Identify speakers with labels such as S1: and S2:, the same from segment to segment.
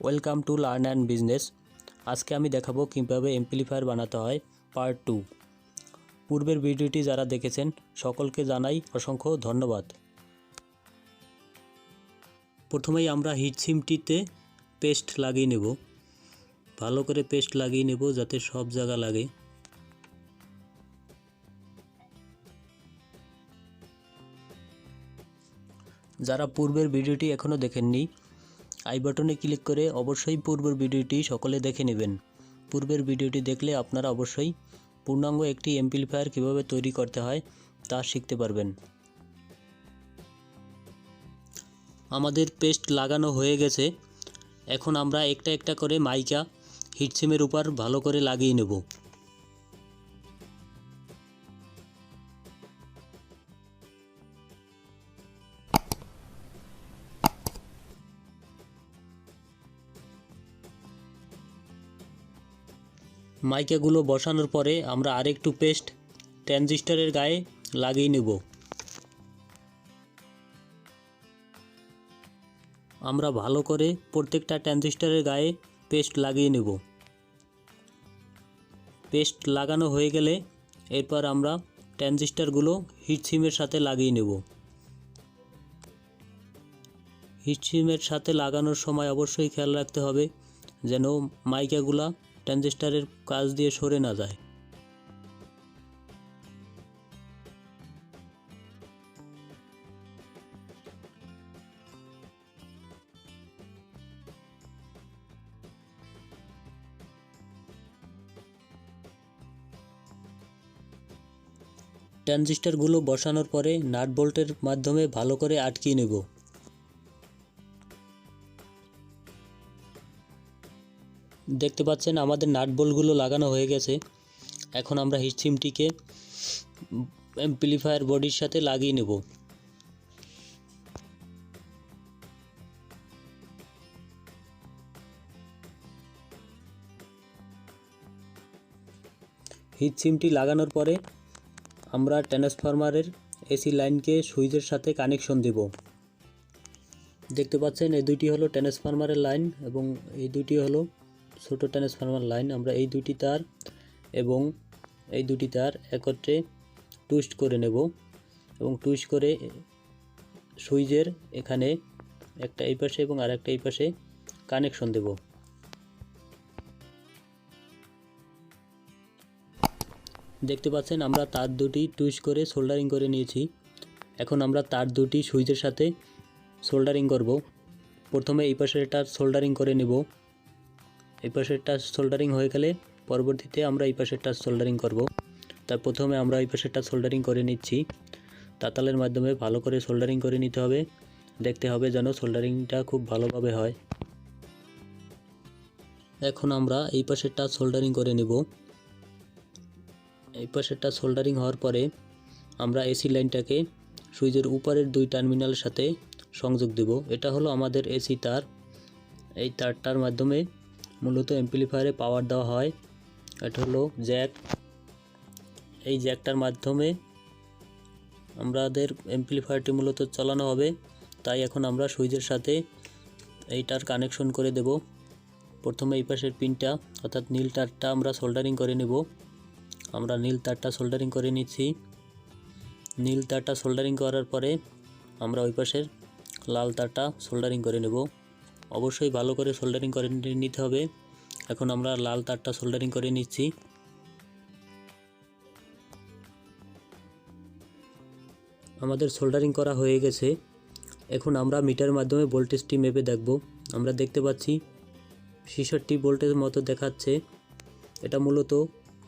S1: Welcome to learn and business আজকে আমি দেখাবো কীভাবে এমপ্লিফায়ার বানাতে হয় পার্ট টু পূর্বের ভিডিওটি যারা দেখেছেন, সকলকে জানাই অসংখ্য ধন্যবাদ। প্রথমেই আমরা হিট সিমটিতে পেস্ট লাগিয়ে নেব। ভালো করে পেস্ট লাগিয়ে নেব যাতে সব জায়গা লাগে। যারা পূর্বের ভিডিওটি এখনও দেখেননি আই বাটনে ক্লিক করে অবশ্যই পূর্বের ভিডিওটি সকলে দেখে নেবেন। পূর্বের ভিডিওটি দেখলে আপনারা অবশ্যই পূর্ণাঙ্গ একটি এমপ্লিফায়ার কীভাবে তৈরি করতে হয় তা শিখতে পারবেন। আমাদের পেস্ট লাগানো হয়ে গেছে। এখন আমরা একটা একটা করে মাইকা হিটসিমের উপর ভালো করে লাগিয়ে নেব। মাইকাগুলো বসানোর পরে আমরা আরেকটু পেস্ট ট্রানজিস্টারের গায়ে লাগিয়ে নেব। আমরা ভালো করে প্রত্যেকটা ট্রানজিস্টারের গায়ে পেস্ট লাগিয়ে নেব। পেস্ট লাগানো হয়ে গেলে এরপর আমরা ট্রানজিস্টারগুলো হিট সিমের সাথে লাগিয়ে নেব। হিট সিমের সাথে লাগানোর সময় অবশ্যই খেয়াল রাখতে হবে যেন মাইকাগুলা ট্রানজিস্টারের কাজ দিয়ে সরে না যায়। ট্রানজিস্টারগুলো বসানোর পরে নাট বোল্টের মাধ্যমে ভালো করে আটকিয়ে নেব। দেখতে পাচ্ছেন আমাদের নাট বোল্টগুলো লাগানো হয়ে গেছে। এখন আমরা হিটসিমটিকে এমপ্লিফায়ার বডির সাথে লাগিয়ে নেব। হিট সিমটি লাগানোর পরে আমরা ট্রান্সফরমারের এসি লাইনকে সুইচের সাথে কানেকশন দেব। দেখতে পাচ্ছেন এই দুইটি হলো ট্রান্সফরমারের লাইন এবং এই দুইটি হলো ছোটো ট্রান্সফরমার লাইন আমরা এই দুটি তার এবং এই দুটি তার একত্রে টুইস্ট করে নেব এবং টুইস্ট করে সুইচের এখানে একটা এই পাশে এবং আর একটা এই পাশে কানেকশন দেব। দেখতে পাচ্ছেন আমরা তার দুটি টুইস্ট করে সোল্ডারিং করে নিয়েছি। এখন আমরা তার দুটি সুইচের সাথে সোল্ডারিং করব। প্রথমে এই পাশেরটা সোল্ডারিং করে নেব। এই পাশেরটা সোল্ডারিং হয়ে গেলে পরবর্তীতে আমরা এই পাশেরটা সোল্ডারিং করব। তার প্রথমে আমরা এই পাশেরটা সোল্ডারিং করে নিচ্ছি। তাতালের মাধ্যমে ভালো করে সোল্ডারিং করে নিতে হবে। দেখতে হবে যেন সোল্ডারিংটা খুব ভালোভাবে হয়। এখন আমরা এই পাশেরটা সোল্ডারিং করে নেব। এই পাশেরটা সোল্ডারিং হওয়ার পরে আমরা এসি লাইনটাকে সুইচের উপরের দুই টার্মিনালের সাথে সংযোগ দেব। এটা হলো আমাদের এসি তার। এই তারটার মাধ্যমে মূলত এমপ্লিফায়ারে পাওয়ার দেওয়া হয়। এটা হলো জ্যাক এই জ্যাকটার মাধ্যমে আমাদের এমপ্লিফায়ারটি মূলত চালানো হবে। তাই এখন আমরা সুইচের সাথে এইটার কানেকশন করে দেব। প্রথমে এই পাশের পিনটা অর্থাৎ নীল তারটা আমরা সোল্ডারিং করে নেব। আমরা নীল তারটা সোল্ডারিং করে নিচ্ছি। নীল তারটা সোল্ডারিং করার পরে আমরা ওই পাশের লাল তারটা সোল্ডারিং করে নেব। অবশ্যই ভালো করে সোল্ডারিং করে নিতে হবে। এখন আমরা লাল তারটা সোল্ডারিং করে নিচ্ছি। আমাদের সোল্ডারিং করা হয়ে গেছে। এখন আমরা মিটার মাধ্যমে ভোল্টেজটি মেপে দেখব। আমরা দেখতে পাচ্ছি ছিষট্টি ভোল্টের মতো দেখাচ্ছে। এটা মূলত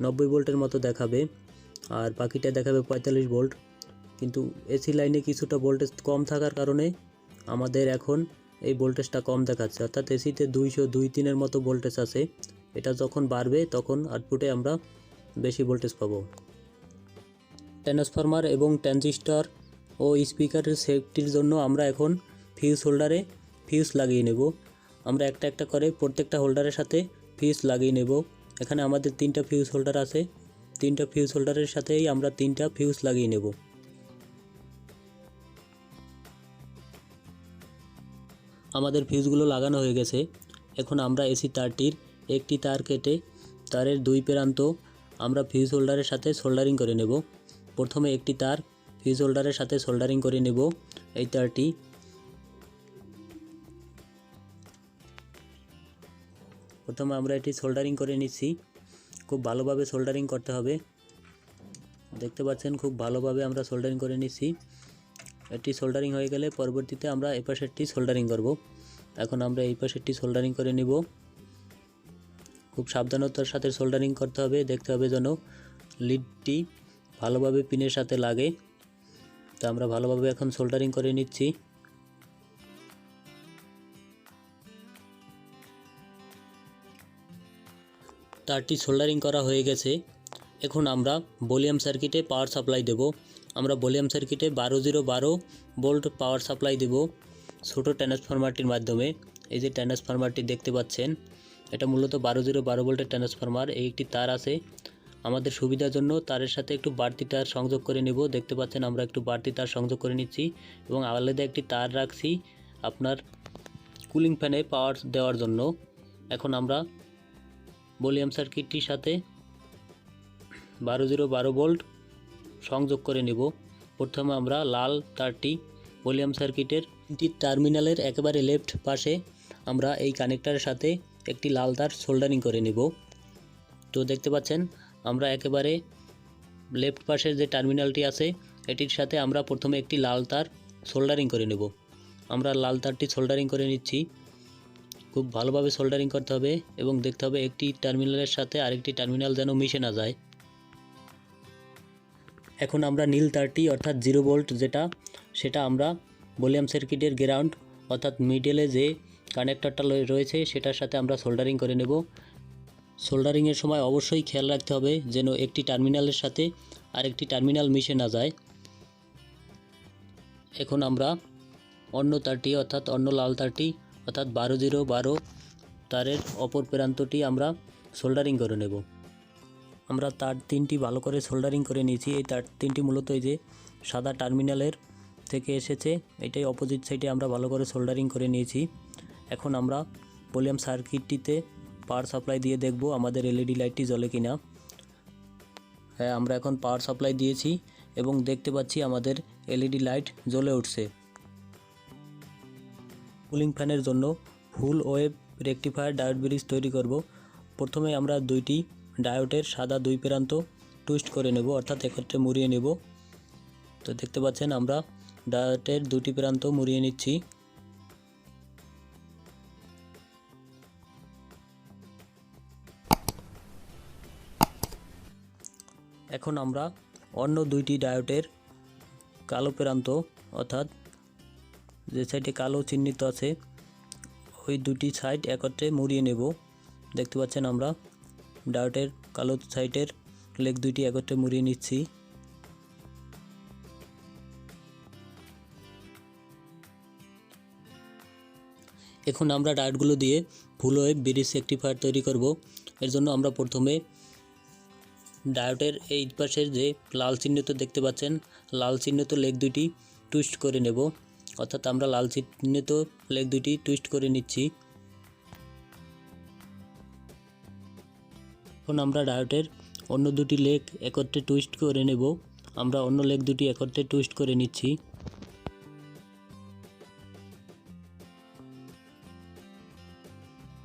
S1: নব্বই ভোল্টের মতো দেখাবে। আর বাকিটা দেখাবে পঁয়তাল্লিশ ভোল্ট কিন্তু এসি লাইনে কিছুটা ভোল্টেজ কম থাকার কারণে আমাদের এখন এই ভোল্টেজটা কম দেখাচ্ছে। অর্থাৎ এসিতে দুইশো, দুই তিনের মতো ভোল্টেজ আছে। এটা যখন বাড়বে, তখন আউটপুটে আমরা বেশি ভোল্টেজ পাবো। ট্রান্সফরমার এবং ট্রানজিস্টর ও স্পিকারের সেফটির জন্য আমরা এখন ফিউজ হোল্ডারে ফিউজ লাগিয়ে নেব। আমরা একটা একটা করে প্রত্যেকটা হোল্ডারের সাথে ফিউজ লাগিয়ে নেব। এখানে আমাদের তিনটা ফিউজ হোল্ডার আছে। তিনটা ফিউজ হোল্ডারের সাথেই আমরা তিনটা ফিউজ লাগিয়ে নেব। আমাদের ফিউজগুলো লাগানো হয়ে গেছে। এখন আমরা এসি তারটির একটি তার কেটে তারের দুই প্রান্ত আমরা ফিউজ হোল্ডারের সাথে সোল্ডারিং করে নেব। প্রথমে একটি তার ফিউজ হোল্ডারের সাথে সোল্ডারিং করে নেব এই তারটি। প্রথমে আমরা এটি সোল্ডারিং করে নিচ্ছি। খুব ভালোভাবে সোল্ডারিং করতে হবে। দেখতে পাচ্ছেন খুব ভালোভাবে আমরা সোল্ডারিং করে নিচ্ছি। এটি সোল্ডারিং হয়ে গেলে পরবর্তীতে আমরা এই পাশেরটি সোল্ডারিং করব। এখন আমরা এই পাশেরটি সোল্ডারিং করে নিব। খুব সাবধানতার সাথে সোল্ডারিং করতে হবে, দেখতে হবে যেন লিডটি ভালোভাবে পিনের সাথে লাগে। তো আমরা ভালোভাবে এখন সোল্ডারিং করে নিচ্ছি। তারটি সোল্ডারিং করা হয়ে গেছে। এখন আমরা ভলিউম সার্কিটে পাওয়ার সাপ্লাই দেব। আমরা ভলিউম সার্কিটে বারো জিরো বারো ভোল্ট পাওয়ার সাপ্লাই দেব ছোটো ট্রান্সফরমারটির মাধ্যমে। এই যে ট্রান্সফরমারটি দেখতে পাচ্ছেন, এটা মূলত বারো জিরো বারো ভোল্টের ট্রান্সফরমার এই একটি তার আছে। আমাদের সুবিধার জন্য তারের সাথে একটু বাড়তি তার সংযোগ করে নেব। দেখতে পাচ্ছেন আমরা একটু বাড়তি তার সংযোগ করে নিচ্ছি এবং আলাদা একটি তার রাখছি আপনার কুলিং ফ্যানে পাওয়ার দেওয়ার জন্য। এখন আমরা ভলিউম সার্কিটটির সাথে বারো জিরো বারো ভোল্ট সংযোগ করে নেব। প্রথমে আমরা লাল তারটি ভলিউম সার্কিটের টার্মিনালের একেবারে লেফট পাশে আমরা এই কানেক্টারের সাথে একটি লাল তার সোল্ডারিং করে নেব। তো দেখতে পাচ্ছেন, আমরা একেবারে লেফট পাশের যে টার্মিনালটি আছে, এটির সাথে আমরা প্রথমে একটি লাল তার সোল্ডারিং করে নেব। আমরা লাল তারটি সোল্ডারিং করে নিচ্ছি। খুব ভালোভাবে সোল্ডারিং করতে হবে এবং দেখতে হবে একটি টার্মিনালের সাথে আরেকটি টার্মিনাল যেন মিশে না যায়। এখন আমরা নীল তারটি অর্থাৎ জিরো ভোল্ট যেটা, সেটা আমরা ভলিউম সার্কিটের গ্রাউন্ড অর্থাৎ মিডলে যে কানেক্টরটা রয়েছে, সেটার সাথে আমরা সোল্ডারিং করে নেব। সোল্ডারিংয়ের সময় অবশ্যই খেয়াল রাখতে হবে যেন একটি টার্মিনালের সাথে আরেকটি টার্মিনাল মিশে না যায়। এখন আমরা অন্য তারটি অর্থাৎ অন্য লাল তারটি অর্থাৎ বারো জিরো বারো তারের অপর প্রান্তটি আমরা সোল্ডারিং করে নেব। আমরা তার তিনটি ভালো করে সোল্ডারিং করে নিয়েছি। এই তার তিনটি মূলত এই যে সাদা টার্মিনালের থেকে এসেছে, এটাই অপোজিট সাইডে আমরা ভালো করে সোল্ডারিং করে নিয়েছি। এখন আমরা ভলিউম সার্কিটটিতে পাওয়ার সাপ্লাই দিয়ে দেখব আমাদের এলইডি লাইটটি জ্বলে কি না হ্যাঁ আমরা এখন পাওয়ার সাপ্লাই দিয়েছি এবং দেখতে পাচ্ছি আমাদের এলইডি লাইট জ্বলে উঠছে। কুলিং ফ্যানের জন্য full wave rectifier diode bridge তৈরি করব। প্রথমে আমরা দুইটি ডায়োডের সাদা দুই প্রান্ত টুইস্ট করে নেব, অর্থাৎ একত্রে মুড়িয়ে নেব। তো দেখতে পাচ্ছেন আমরা ডায়োডের দুটি প্রান্ত মুড়িয়ে নিচ্ছি। এখন আমরা অন্য দুইটি ডায়োডের কালো প্রান্ত, অর্থাৎ যে সাইডে কালো চিহ্নিত আছে, ওই দুটি সাইড একত্রে মুড়িয়ে নেব। দেখতে পাচ্ছেন আমরা ডায়োডের কালো সাইডের লেগ দুইটি একত্রে মুড়িয়ে নিচ্ছি। এখন আমরা ডায়োডগুলো দিয়ে ফুল ওয়েভ ব্রিজ রেকটিফায়ার তৈরি করব। এর জন্য আমরা প্রথমে ডায়োডের এই পাশের যে লাল চিহ্নিত দেখতে পাচ্ছেন, লাল চিহ্নিত লেগ দুইটি টুইস্ট করে নেব। অর্থাৎ আমরা লাল চিহ্নিত লেগ দুইটি টুইস্ট করে নিচ্ছি। এখন আমরা ডায়োডের অন্য দুটি লেগ একত্রে টুইস্ট করে নেব। আমরা অন্য লেগ দুটি একত্রে টুইস্ট করে নিচ্ছি।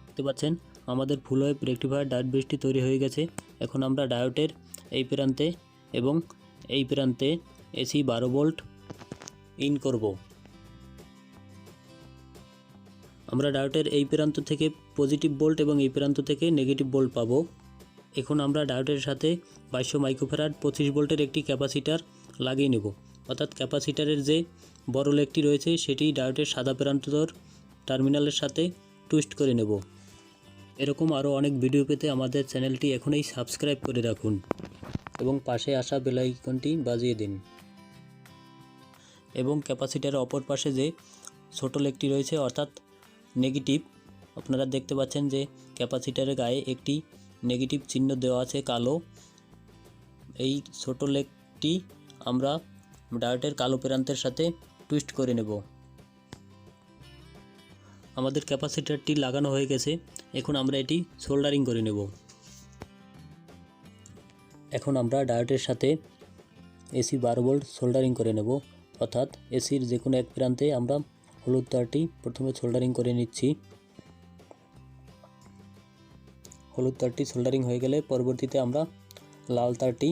S1: দেখতে পাচ্ছেন, আমাদের ফুল ওয়েভ রেকটিফায়ার ডায়োড ব্রিজটি তৈরি হয়ে গেছে। এখন আমরা ডায়োডের এই প্রান্তে এবং এই প্রান্তে এসি বারো ভোল্ট ইন করব। আমরা ডায়োডের এই প্রান্ত থেকে পজিটিভ ভোল্ট এবং এই প্রান্ত থেকে নেগেটিভ ভোল্ট পাবো। এখন আমরা ডায়োডের সাথে বাইশশো মাইক্রোফ্যারাড পঁচিশ ভোল্টের একটি ক্যাপাসিটার লাগিয়ে নেব। অর্থাৎ ক্যাপাসিটারের যে বড় লেগটি রয়েছে, সেটি ডায়োডের সাদা প্রান্তর টার্মিনালের সাথে টুইস্ট করে নেব। এরকম আরও অনেক ভিডিও পেতে আমাদের চ্যানেলটি এখনই সাবস্ক্রাইব করে রাখুন এবং পাশে আসা বেলাইকনটি বাজিয়ে দিন। এবং ক্যাপাসিটারের অপর পাশে যে ছোট লেগটি রয়েছে, অর্থাৎ নেগেটিভ, আপনারা দেখতে পাচ্ছেন যে ক্যাপাসিটারের গায়ে একটি নেগেটিভ চিহ্ন দেওয়া আছে কালো। এই ছোট লেগটি আমরা ডায়োডের কালো প্রান্তের সাথে টুইস্ট করে নেব। আমাদের ক্যাপাসিটারটি লাগানো হয়ে গেছে। এখন আমরা এটি সোল্ডারিং করে নেব। এখন আমরা ডায়োডের সাথে এসি বারো ভোল্ট সোল্ডারিং করে নেব। অর্থাৎ এসির যে কোনো এক প্রান্তে আমরা হলুদ তারটি প্রথমে সোল্ডারিং করে নিচ্ছি। হলুদ তারটি সোল্ডারিং হয়ে গেলে পরবর্তীতে আমরা লাল তারটি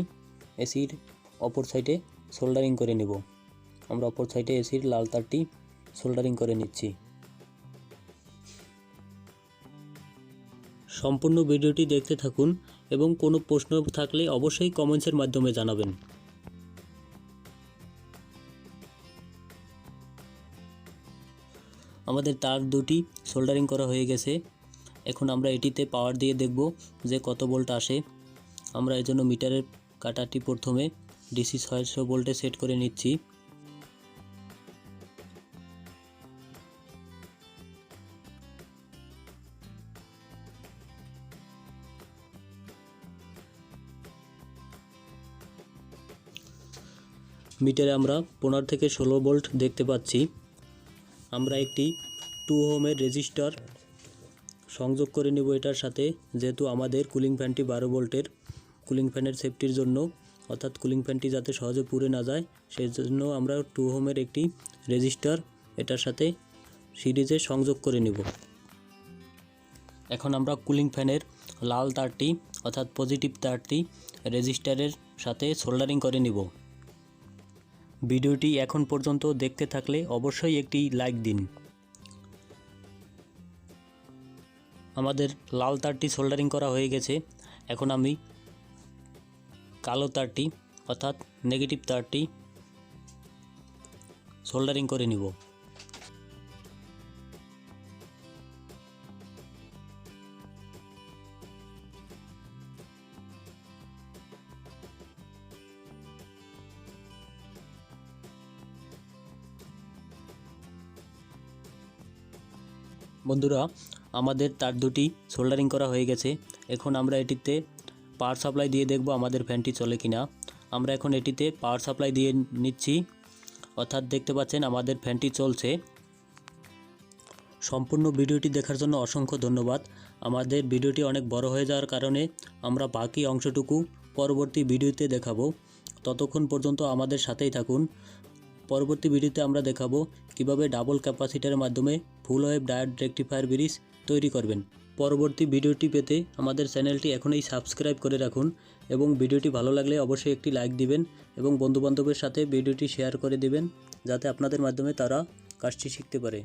S1: এসির অপর সাইডে সোল্ডারিং করে নেব। আমরা অপর সাইডে এসির লাল তারটি সোল্ডারিং করে নিচ্ছি। সম্পূর্ণ ভিডিওটি দেখতে থাকুন এবং কোনো প্রশ্ন থাকলে অবশ্যই কমেন্টসের মাধ্যমে জানাবেন। আমাদের তার দুটি সোল্ডারিং করা হয়ে গেছে। এখন আমরা এটিতে পাওয়ার দিয়ে দেখব যে কত ভোল্ট আসে। আমরা এর জন্য মিটারের কাটাটি প্রথমে ডিসি ছয়শো ভোল্টে সেট করে নিচ্ছি। মিটারে আমরা পনেরো থেকে ষোলো ভোল্ট দেখতে পাচ্ছি। আমরা একটি টু হোমের রেজিস্টার সংযোগ করে নেব এটার সাথে, যেহেতু আমাদের কুলিং ফ্যানটি বারো ভোল্টের। কুলিং ফ্যানের সেফটির জন্য, অর্থাৎ কুলিং ফ্যানটি যাতে সহজে পুড়ে না যায়, সেই জন্য আমরা টু হোমের একটি রেজিস্টার এটার সাথে সিরিজে সংযোগ করে নেব। এখন আমরা কুলিং ফ্যানের লাল তারটি, অর্থাৎ পজিটিভ তারটি রেজিস্টারের সাথে সোল্ডারিং করে নিব। ভিডিওটি এখন পর্যন্ত দেখতে থাকলে অবশ্যই একটি লাইক দিন। আমাদের লাল তারটি সোল্ডারিং করা হয়ে গেছে। এখন আমি কালো তারটি, অর্থাৎ নেগেটিভ তারটি সোল্ডারিং করে নিব। বন্ধুরা আমাদের তার দুটি সোল্ডারিং করা হয়ে গেছে। এখন আমরা এটিতে পাওয়ার সাপ্লাই দিয়ে দেখব আমাদের ফ্যানটি চলে কিনা। আমরা এখন এটিতে পাওয়ার সাপ্লাই দিয়ে নিচ্ছি। অর্থাৎ দেখতে পাচ্ছেন আমাদের ফ্যানটি চলছে। সম্পূর্ণ ভিডিওটি দেখার জন্য অসংখ্য ধন্যবাদ। আমাদের ভিডিওটি অনেক বড় হয়ে যাওয়ার কারণে আমরা বাকি অংশটুকু পরবর্তী ভিডিওতে দেখাবো। ততক্ষণ পর্যন্ত আমাদের সাথেই থাকুন। পরবর্তী ভিডিওতে আমরা দেখাবো কীভাবে ডাবল ক্যাপাসিটারের মাধ্যমে full wave Dier rectifier bridge তৈরি করবেন। পরবর্তী ভিডিওটি পেতে আমাদের চ্যানেলটি এখনই সাবস্ক্রাইব করে রাখুন এবং ভিডিওটি ভালো লাগলে অবশ্যই একটি লাইক দিবেন এবং বন্ধুবান্ধবের সাথে ভিডিওটি শেয়ার করে দিবেন, যাতে আপনাদের মাধ্যমে তারা কাজটি শিখতে পারে।